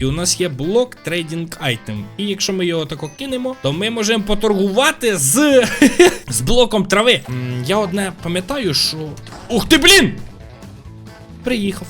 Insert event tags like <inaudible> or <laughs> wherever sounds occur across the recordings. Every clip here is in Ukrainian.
І у нас є блок трейдинг айтем. І якщо ми його тако кинемо, то ми можемо поторгувати з, <laughs> з блоком трави. Я одне пам'ятаю, що. Ух ти, блін! Приїхав.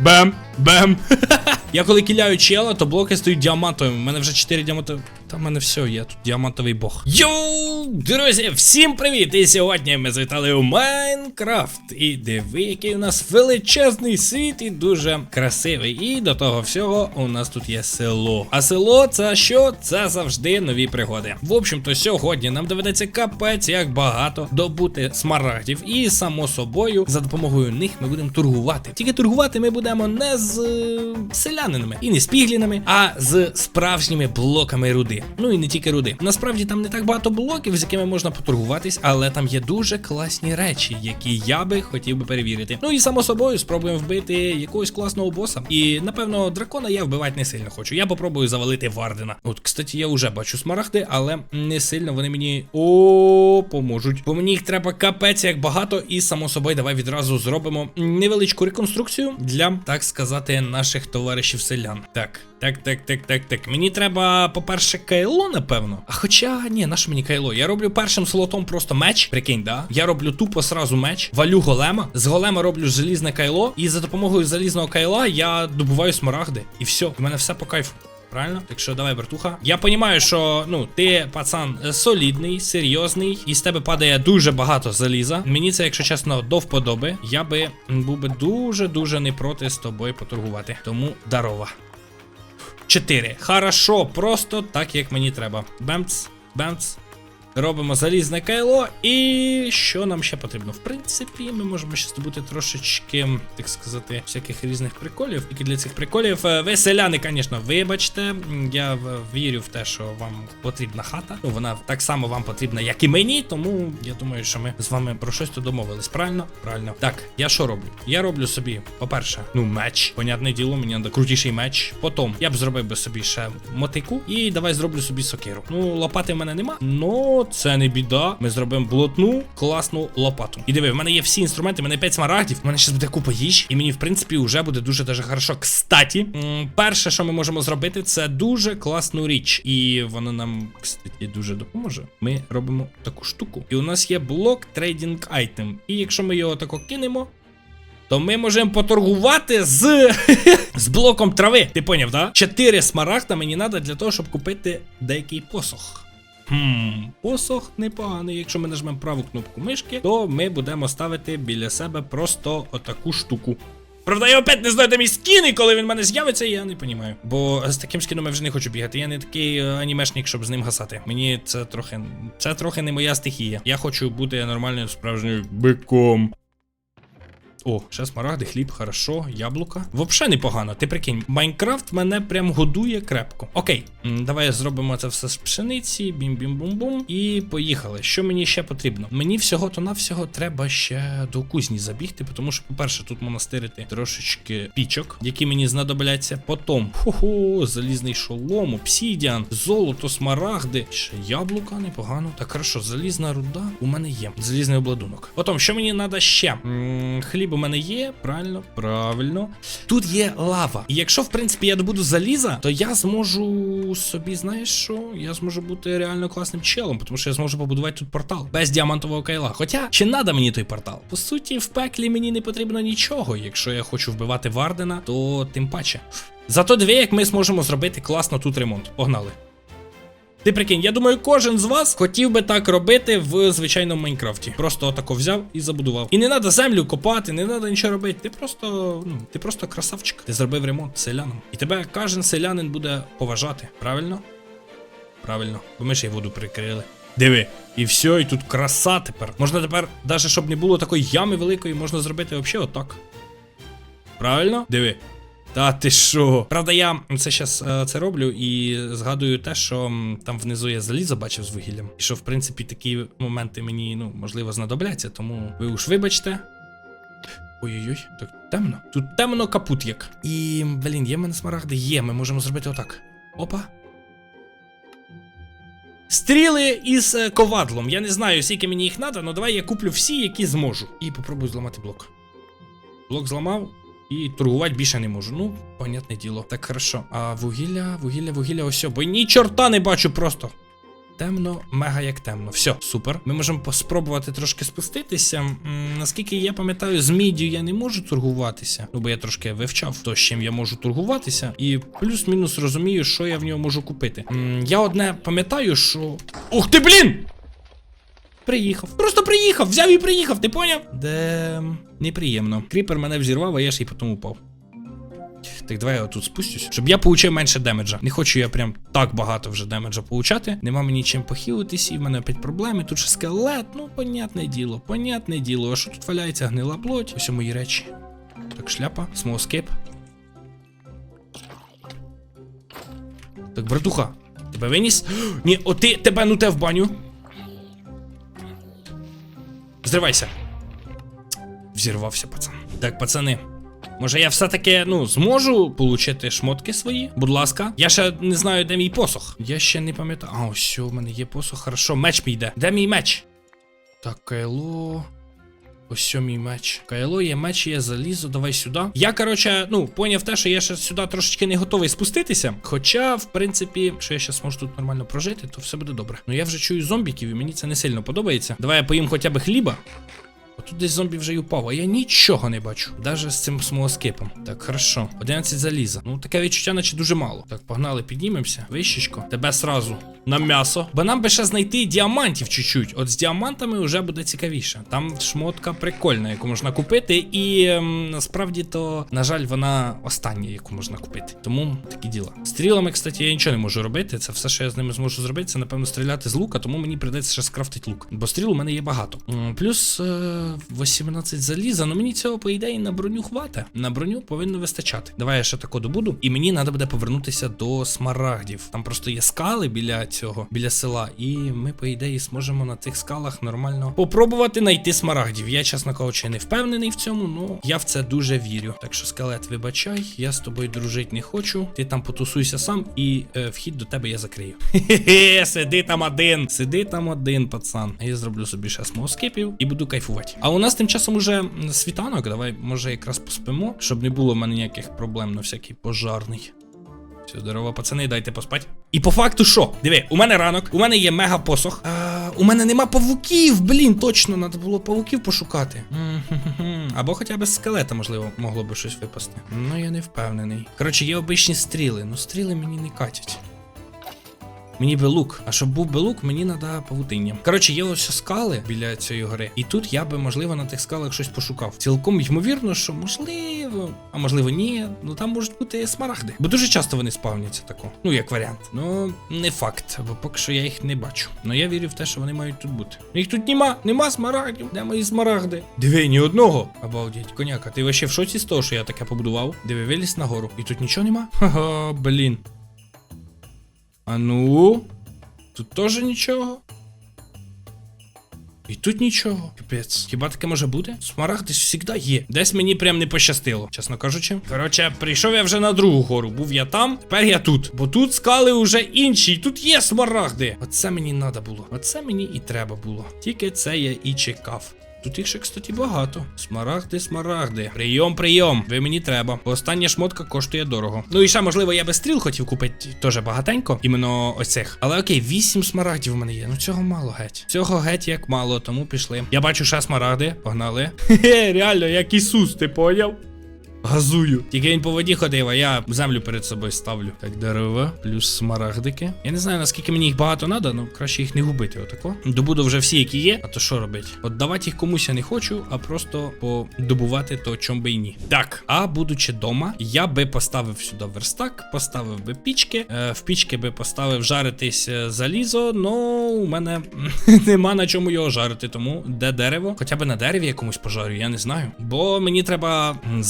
Бем, бем. <laughs> Я коли кіляю чела, то блоки стають діамантовими. У мене вже 4 діамантові. Та в мене все, я тут діамантовий бог. Йоу, друзі, всім привіт! І сьогодні ми завітали у Майнкрафт. І диви, який у нас величезний світ і дуже красивий. І до того всього у нас тут є село. А село це що? Це завжди нові пригоди. В общем-то, сьогодні нам доведеться капець як багато добути смарагдів. І само собою, за допомогою них ми будемо торгувати. Тільки торгувати ми будемо не з е, селянинами і не з піглінами, а з справжніми блоками руди. Ну і не тільки руди. Насправді там не так багато блоків, з якими можна поторгуватись, але там є дуже класні речі, які я би хотів би перевірити. Ну і само собою спробуємо вбити якогось класного боса. І напевно дракона я вбивати не сильно хочу. Я попробую завалити Вардена. От, кстати, я вже бачу смарагди, але не сильно вони мені о поможуть. Бо мені їх треба капець як багато, і само собою давай відразу зробимо невеличку реконструкцію для, так сказати, наших товаришів селян. Так. Так, так, так, так, так. Мені треба, по-перше, кайло, напевно. А хоча, ні, на що мені кайло? Я роблю першим слотом просто меч. Прикинь, да? Я роблю тупо сразу меч, валю голема. З голема роблю залізне кайло, і за допомогою залізного кайла я добуваю смарагди. І все, в мене все по кайфу. Правильно? Так що давай, братуха. Я розумію, що ну ти пацан солідний, серйозний, і з тебе падає дуже багато заліза. Мені це, якщо чесно, до вподоби. Я би був би дуже-дуже не проти з тобою поторгувати. Тому дарова. 4. Хорошо, просто так, як мені треба. Бемц, бемц. Робимо залізне кайло. І що нам ще потрібно? В принципі, ми можемо ще здобути трошечки, так сказати, всяких різних приколів. Тільки для цих приколів. е, Ви селяни, звісно, вибачте. Я вірю в те, що вам потрібна хата. Ну, вона так само вам потрібна, як і мені. Тому я думаю, що ми з вами про щось тут домовились. Правильно? Правильно. Так, я що роблю? Я роблю собі, по-перше, ну, меч. Понятне діло, мені треба крутіший меч. Потім я б зробив би собі ще мотику. І давай зроблю собі сокиру. Ну, лопати в мене нема. Це не біда. Ми зробимо блотну, класну лопату. І диви, в мене є всі інструменти, в мене 5 смарагдів. В мене ще буде купа їж. І мені, в принципі, вже буде дуже дуже хорошо. Кстаті, перше, що ми можемо зробити, це дуже класну річ. І воно нам, кстати, дуже допоможе. Ми робимо таку штуку. І у нас є блок трейдинг айтем. І якщо ми його тако кинемо. То ми можемо поторгувати з <laughs> з блоком трави. Ти поняв, да? Чотири смарагда мені треба для того, щоб купити деякий посох. Хм, посох непоганий. Якщо ми нажмемо праву кнопку мишки, то ми будемо ставити біля себе просто отаку штуку. Правда, я опять не знаю, де мій скін, і коли він в мене з'явиться, я не розумію. Бо з таким скіном я вже не хочу бігати. Я не такий е, анімешник, щоб з ним гасати. Мені це трохи. Це трохи не моя стихія. Я хочу бути нормальним справжнім биком. О, ще смарагди, хліб, хорошо, яблука. Вообще непогано. Ти прикинь, Майнкрафт мене прям годує крепко. Окей, давай зробимо це все з пшениці, бім-бім-бум-бум. І поїхали. Що мені ще потрібно? Мені всього-то навсього треба ще до кузні забігти, тому що, по-перше, тут монастирити трошечки пічок, які мені знадобляться. Потім, хо-хо, залізний шолом, обсідіан, золото, смарагди. Ще яблука, непогано. Так, хорошо, залізна руда у мене є. Залізний обладунок. Потім, що мені треба ще? М, хліб у мене є, правильно, правильно. Тут є лава. І якщо, в принципі, я добуду заліза, то я зможу собі, знаєш що? Я зможу бути реально класним челом, тому що я зможу побудувати тут портал без діамантового кайла. Хоча, чи надо мені той портал? По суті, в пеклі мені не потрібно нічого. Якщо я хочу вбивати Вардена, то тим паче. Зато дві, як ми зможемо зробити класно тут ремонт. Погнали. Ти прикинь, я думаю, кожен з вас хотів би так робити в звичайному Майнкрафті. Просто отако взяв і забудував. І не треба землю копати, не треба нічого робити. Ти просто, ну, ти просто красавчик. Ти зробив ремонт селянам. І тебе кожен селянин буде поважати. Правильно? Правильно. Бо ми ще й воду прикрили. Диви, і все, і тут краса тепер. Можна тепер, навіть щоб не було такої ями великої, можна зробити взагалі отак. Правильно? Диви. Та ти що? Правда, я це зараз це роблю і згадую те, що там внизу я залізо бачив з вугіллям. І що, в принципі, такі моменти мені, ну, можливо, знадобляться, тому ви уж вибачте. Ой-ой-ой, так темно. Тут темно капут як. І, блін, є мене смарагди? Є, ми можемо зробити отак. Опа. Стріли із е, ковадлом. Я не знаю, скільки мені їх треба, але давай я куплю всі, які зможу. І попробую зламати блок. Блок зламав. І торгувати більше не можу. Ну, понятне діло. Так, хорошо. А вугілля, вугілля, вугілля, ось, бо ні чорта не бачу просто. Темно, мега як темно. Все, супер. Ми можемо поспробувати трошки спуститися. М, наскільки я пам'ятаю, з міддю я не можу торгуватися. Ну, бо я трошки вивчав то, з чим я можу торгуватися, і плюс-мінус розумію, що я в нього можу купити. М, я одне пам'ятаю, що. Ух ти, блін! Приїхав. Просто приїхав, взяв і приїхав, ти поняв? Де неприємно. Кріпер мене взірвав, а я ж і потім упав. Так, давай я тут спустюсь, щоб я получив менше демеджа. Не хочу я прям так багато вже демеджа получати. Нема мені чим похилитись, і в мене опять проблеми. Тут ще скелет, ну, понятне діло, понятне діло. А що тут валяється гнила плоть? Ось мої речі. Так, шляпа, смоускейп. Так, братуха, тебе виніс? <gasps> Ні, о ти тебе ну те в баню. Зривайся. Взірвався, пацан. Так, пацани. Може я все-таки, ну, зможу получити шмотки свої? Будь ласка. Я ще не знаю, де мій посох. Я ще не пам'ятаю. А, ось що, в мене є посох. Хорошо, меч мій йде. Де мій меч? Так, кайло. Ось що мій меч. Кайло є меч, є залізо, давай сюди. Я, короче, ну, поняв те, що я ще сюди трошечки не готовий спуститися. Хоча, в принципі, якщо я зараз можу тут нормально прожити, то все буде добре. Ну я вже чую зомбіків, і мені це не сильно подобається. Давай я поїм хоча б хліба. Отут десь зомбі вже й упав, а я нічого не бачу. Даже з цим смолоскипом. Так, хорошо. 11 заліза. Ну, таке відчуття, наче дуже мало. Так, погнали, піднімемося. Вищечко. Тебе сразу на м'ясо. Бо нам би ще знайти діамантів чуть-чуть. От з діамантами вже буде цікавіше. Там шмотка прикольна, яку можна купити. І ем, насправді то, на жаль, вона остання, яку можна купити. Тому такі діла. Стрілами, кстати, я нічого не можу робити. Це все, що я з ними зможу зробити, це напевно стріляти з лука, тому мені прийдеться ще скрафтити лук. Бо стріл у мене є багато. Плюс е, 18 заліза. Ну мені цього, по ідеї, на броню хвата. На броню повинно вистачати. Давай я ще тако добуду. І мені треба буде повернутися до смарагдів. Там просто є скали біля цього, біля села. І ми, по ідеї, зможемо на цих скалах нормально попробувати знайти смарагдів. Я, чесно кажучи, не впевнений в цьому, але я в це дуже вірю. Так що, скелет, вибачай, я з тобою дружити не хочу. Ти там потусуйся сам, і е, вхід до тебе я закрию. Хе-хе, сиди там один. Сиди там один, пацан. Я зроблю собі ще смоускипів і буду кайфувати. А у нас тим часом уже світанок. Давай, може, якраз поспимо, щоб не було в мене ніяких проблем на всякий пожарний. Все, здорово, пацани, дайте поспати. І по факту що? Диви, у мене ранок, у мене є мега посох. А, у мене нема павуків, блін, точно, треба було павуків пошукати. Або хоча б з скелета, можливо, могло би щось випасти. Ну, я не впевнений. Коротше, є обичні стріли, ну стріли мені не катять. Мені би лук. А щоб був би лук, мені треба павутиння. Коротше, є ось скали біля цієї гори. І тут я би, можливо, на тих скалах щось пошукав. Цілком ймовірно, що можливо, а можливо, ні. Ну там можуть бути смарагди. Бо дуже часто вони спавняться тако. Ну, як варіант. Ну, не факт, бо поки що я їх не бачу. Ну я вірю в те, що вони мають тут бути. Їх тут нема, нема смарагдів. Де мої смарагди? Диви, ні одного. Обалдеть, коняка, ти вообще в шоці з того, що я таке побудував? Диви, виліз нагору. І тут нічого нема? Ха-ха, блін. А ну. Тут теж нічого. І тут нічого. Капець. Хіба таке може бути? Смарагд десь завжди є. Десь мені прям не пощастило, чесно кажучи. Коротше, прийшов я вже на другу гору. Був я там, тепер я тут. Бо тут скали вже інші. І тут є смарагди. Оце мені треба було. Оце мені і треба було. Тільки це я і чекав. Тут їх ще, кстати, багато. Смарагди, смарагди. Прийом, прийом. Ви мені треба. Остання шмотка коштує дорого. Ну і ще, можливо, я би стріл хотів купити теж багатенько. Іменно ось цих. Але окей, вісім смарагдів в мене є. Ну цього мало геть. Цього геть як мало, тому пішли. Я бачу ще смарагди. Погнали. <laughs> Хе-хе, реально, як Ісус, ти поняв? Газую. Тільки він по воді ходив, а я землю перед собою ставлю. Так, дерева, плюс смарагдики. Я не знаю, наскільки мені їх багато треба, ну краще їх не губити. Отако. Добуду вже всі, які є. А то що робити? От давати їх комусь я не хочу, а просто подобувати то, чом би і ні. Так, а будучи дома, я би поставив сюди верстак, поставив би пічки. Е, в пічки би поставив жаритись е, залізо, но у мене <laughs> нема на чому його жарити. Тому де дерево? Хоча б на дереві якомусь пожарю, я не знаю. Бо мені треба м,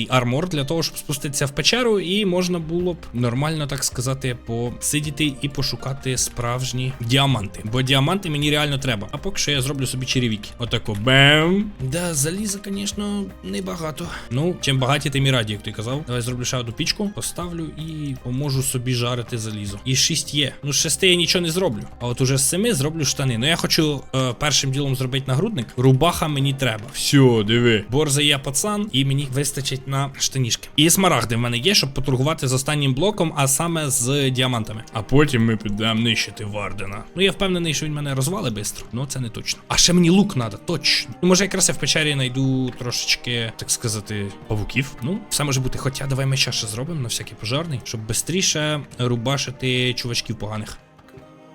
залізний армор для того, щоб спуститися в печеру, і можна було б нормально, так сказати, посидіти і пошукати справжні діаманти. Бо діаманти мені реально треба. А поки що я зроблю собі черевіки. Отако бем. Да, заліза, звісно, небагато. Ну, чим багаті, тим і раді, як ти казав. Давай зроблю ще одну пічку, поставлю і поможу собі жарити залізо. І 6 є. Ну, 6 я нічого не зроблю. А от уже з 7 зроблю штани. Ну я хочу е, першим ділом зробити нагрудник. Рубаха мені треба. Все, диви. Борза я пацан, і мені вистачить вистачить на штанішки. І смарагди в мене є, щоб поторгувати з останнім блоком, а саме з діамантами. А потім ми підемо нищити Вардена. Ну я впевнений, що він мене розвали швидко, ну це не точно. А ще мені лук треба, точно. Ну може якраз я в печері знайду трошечки, так сказати, павуків. Ну, все може бути. Хоча давай меча ще зробимо на всякий пожарний, щоб швидше рубашити чувачків поганих.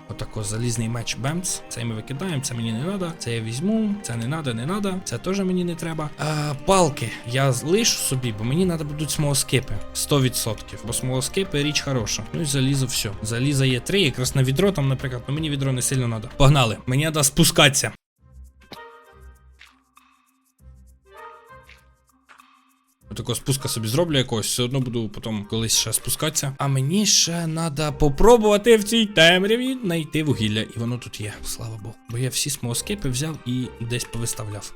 Отако залізний меч Бемс. Це ми викидаємо, це мені не треба. Це я візьму, це не треба, не треба. Це теж мені не треба. А, палки я лишу собі, бо мені треба будуть смолоскипи. 100%. Бо смолоскипи річ хороша. Ну і залізо все. Заліза є три. якраз на відро там, наприклад, ну мені відро не сильно треба. Погнали. Мені треба спускатися. Такого спуска собі зроблю якогось, все одно буду потім колись ще спускатися. А мені ще треба попробувати в цій темряві знайти вугілля. І воно тут є, слава Богу. Бо я всі смолоскипи взяв і десь повиставляв.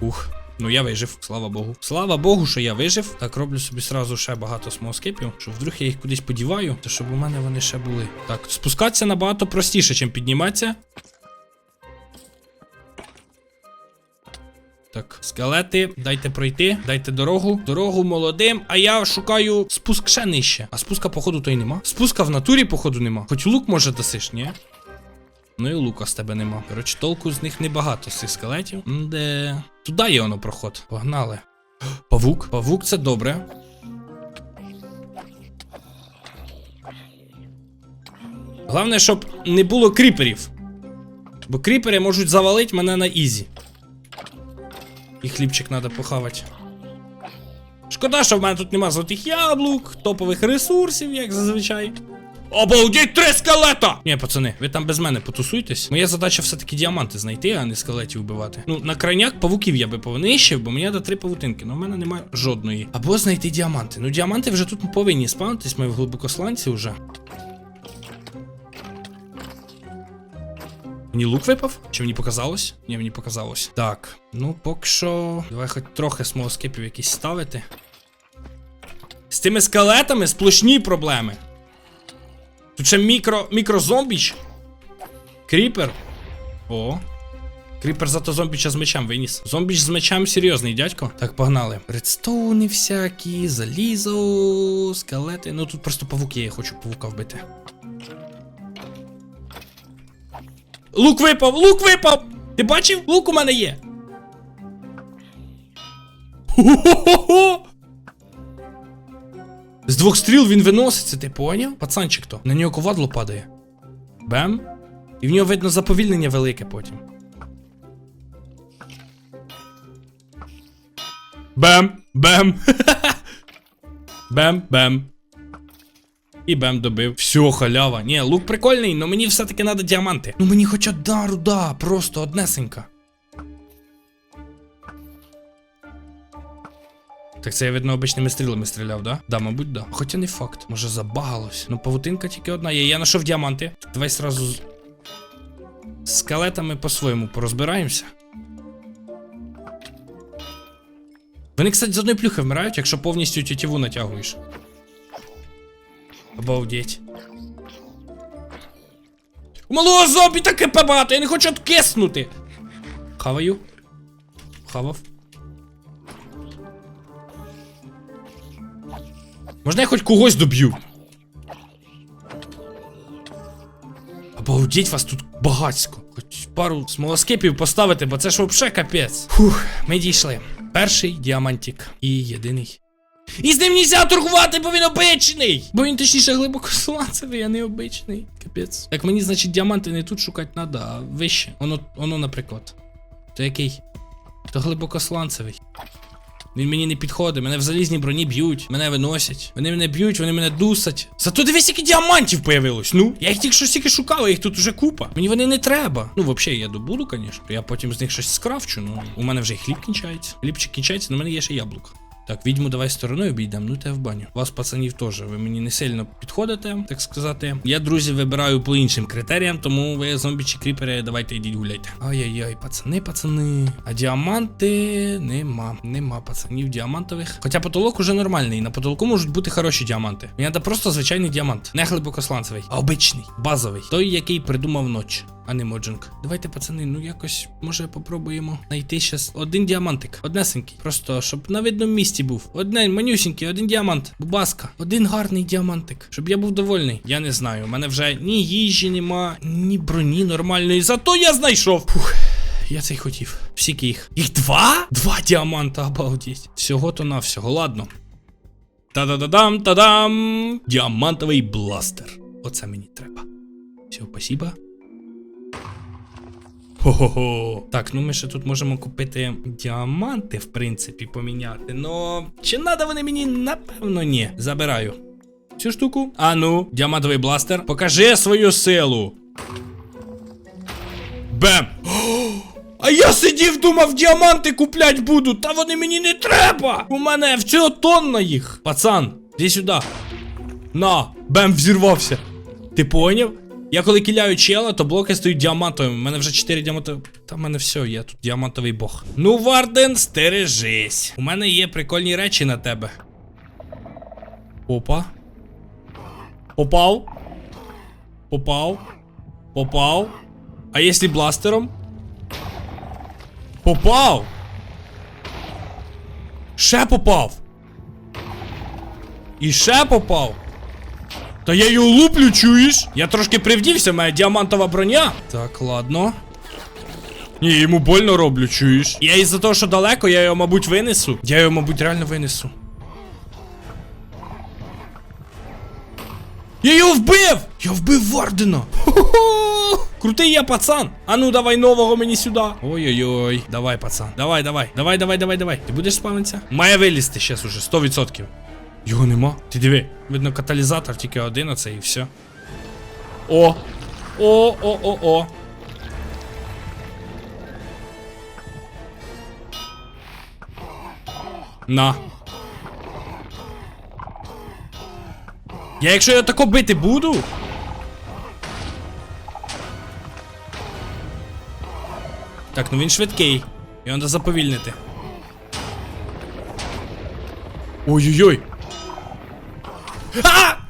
Ух. Ну я вижив, слава Богу. Слава Богу, що я вижив. Так роблю собі сразу ще багато смолоскипів, що вдруг я їх кудись подіваю, то щоб у мене вони ще були. Так, спускатися набагато простіше, ніж підніматися. Так, скелети, дайте пройти, дайте дорогу. Дорогу молодим. А я шукаю спуск ще нижче. А спуска, походу, то й нема. Спуска в натурі, походу, нема. Хоч лук може досиш, ні? Ну і лука з тебе нема. Коротше, толку з них небагато з цих скелетів. Де. Туди є воно проход. Погнали. <gasps> Павук. Павук це добре. Головне, щоб не було кріперів. Бо кріпери можуть завалити мене на ізі. І хлібчик треба похавати. Шкода, що в мене тут нема золотих яблук, топових ресурсів, як зазвичай. Обалдіть три скелета! Ні, пацани, ви там без мене потусуйтесь. Моя задача все-таки діаманти знайти, а не скелетів вбивати. Ну, на крайняк павуків я би повинищив, бо мені треба три павутинки, але в мене немає жодної. Або знайти діаманти. Ну, діаманти вже тут повинні спавнитись, ми в глибокосланці вже. Мені лук випав? Чи мені показалось? Ні, мені показалось. Так, ну поки що. Давай хоч трохи смолоскипів якісь ставити. З тими скелетами сплошні проблеми. Тут ще мікро. мікрозомбіч. Кріпер. О. Кріпер зато зомбіча з мечем виніс. Зомбіч з мечем серйозний, дядько. Так, погнали. Редстоуни всякі, залізо, скелети. Ну тут просто павук є, я хочу павука вбити. Лук випав! Лук випав! Ти бачив? Лук у мене є. Хо-хо-хо-хо! З двох стріл він виноситься, ти поняв? Пацанчик то. На нього ковадло падає. Бем. І в нього видно заповільнення велике потім. Бем! Бем! <laughs> Бем, бем. І бем добив. Все, халява. Ні, лук прикольний, але мені все-таки треба діаманти. Ну мені хоч одна руда, просто однесенька. Так це я, видно, обичними стрілами стріляв, да? Да, мабуть, да. Хоча не факт. Може забагалось. Ну, павутинка тільки одна є. Я знайшов діаманти. Давай сразу з скелетами по-своєму порозбираємося. Вони, кстати, з одної плюхи вмирають, якщо повністю тютіву натягуєш. Обалдеть. Малого зомбі таке багато, я не хочу откиснути. Хаваю. Хавав. Можна я хоч когось доб'ю? Обалдеть вас тут багацько. Хоч пару смолоскипів поставити, бо це ж вообще капець. Фух, ми дійшли. Перший діамантик. І єдиний. І з ним нельзя торгувати, бо він обичний! Бо він точніше глибоко сланцевий, а не обичний. Капець. Так мені, значить, діаманти не тут шукати треба, а вище. Воно, воно, наприклад. То який? То глибокосланцевий. Він мені не підходить, мене в залізній броні б'ють, мене виносять. Вони мене б'ють, вони мене дусать. Зато дивись, скільки діамантів появилось. Ну, я їх тільки що стільки шукав, їх тут уже купа. Мені вони не треба. Ну, взагалі, я добуду, звісно. Я потім з них щось скрафчу, ну у мене вже і хліб кінчається. Хлібчик кінчається, але в мене є ще яблука. Так, відьму давай стороною обійдемо, ну те в баню. Вас, пацанів, теж. Ви мені не сильно підходите, так сказати. Я, друзі, вибираю по іншим критеріям, тому ви зомбі чи кріпери, давайте йдіть гуляйте. Ай-яй-яй, пацани, пацани. А діаманти нема. Нема пацанів діамантових. Хоча потолок уже нормальний. На потолку можуть бути хороші діаманти. Мені треба просто звичайний діамант. Не глибокосланцевий, а обичний, базовий. Той, який придумав ноч. А не моджинг. Давайте, пацани, ну якось може попробуємо знайти щас один діамантик. Однесенький. Просто щоб на видному місці був. Одне манюсінький, один діамант. Бубаска. Один гарний діамантик. Щоб я був довольний. Я не знаю. У мене вже ні їжі нема, ні броні нормальної. Зато я знайшов. Фух. Я це й хотів. Всіки їх. Їх два? Два діаманта, обалдеть. Всього то на всього. Ладно. Та-да-да-дам, та-дам! Діамантовий бластер. Оце мені треба. Все, спасибо. Хо-хо-хо. Так, ну ми ще тут можемо купити діаманти, в принципі, поміняти. Но чи надо вони мені? Напевно, ні. Забираю. Цю штуку. А ну, діамантовий бластер. Покажи свою силу. Бем! <gasps> А я сидів, думав, діаманти куплять буду, та вони мені не треба! У мене всього тонна їх. Пацан, іди сюди. На, бем, взірвався. Ти поняв? Я коли кіляю чела, то блоки стають діамантовими. У мене вже 4 діамантові. Та в мене все, є тут діамантовий бог. Ну, Варден, стережись. У мене є прикольні речі на тебе. Опа. Попав. Попав. Попав. А якщо бластером? Попав! Ще попав! І ще попав! Та я його луплю, чуєш? Я трошки привдівся, моя діамантова броня. Так, ладно. Ні, йому больно роблю, чуєш? Я із-за того, що далеко, я його, мабуть, винесу. Я його, мабуть, реально винесу. Я його вбив! Я вбив Вардена! Крутий я пацан! А ну давай нового мені сюди. Ой-ой-ой. Давай, пацан. Давай, давай. Давай, давай, давай, давай. Ти будеш спавнитися? Має вилізти зараз уже, 100%. Його нема. Ти диви. Видно, каталізатор тільки один, оце і все. О! О, о, о, о. На. Я якщо я тако бити буду. Так, ну він швидкий. Його треба заповільнити. Ой-ой-ой. А!